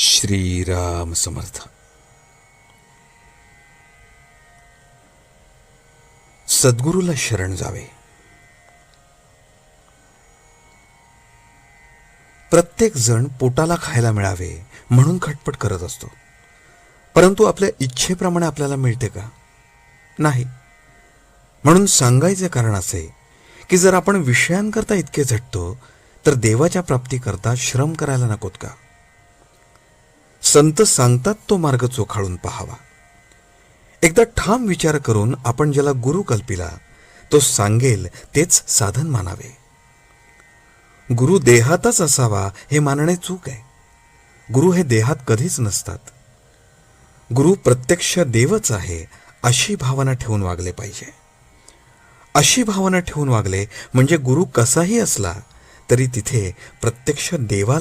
श्रीराम समर्थ. सद्गुरूला शरण जावे. प्रत्येक जण पोटाला खायला मिळावे म्हणून खटपट करत असतो. परंतु आपल्या इच्छेप्रमाणे आपल्याला मिळते का? नाही. म्हणून सांगायचे कारण असे की जर आपण विषयांकरता इतके झटतो तर देवाच्या प्राप्तीकरता श्रम करायला नकोत का? संत सांगतात तो मार्ग चोखाळून पहावा. एकदा ठाम विचार करून आपण ज्याला गुरु कल्पिला तो सांगेल तेच साधन मानावे. गुरु देहातच असावा हे मानणे चूक आहे. गुरु हे देहात कधीच नसतात. गुरु प्रत्यक्ष देवच आहे अशी भावना ठेवून वागले पाहिजे. अशी भावना ठेवून वागले म्हणजे गुरु कसाही असला तरी तिथे प्रत्यक्ष देवाला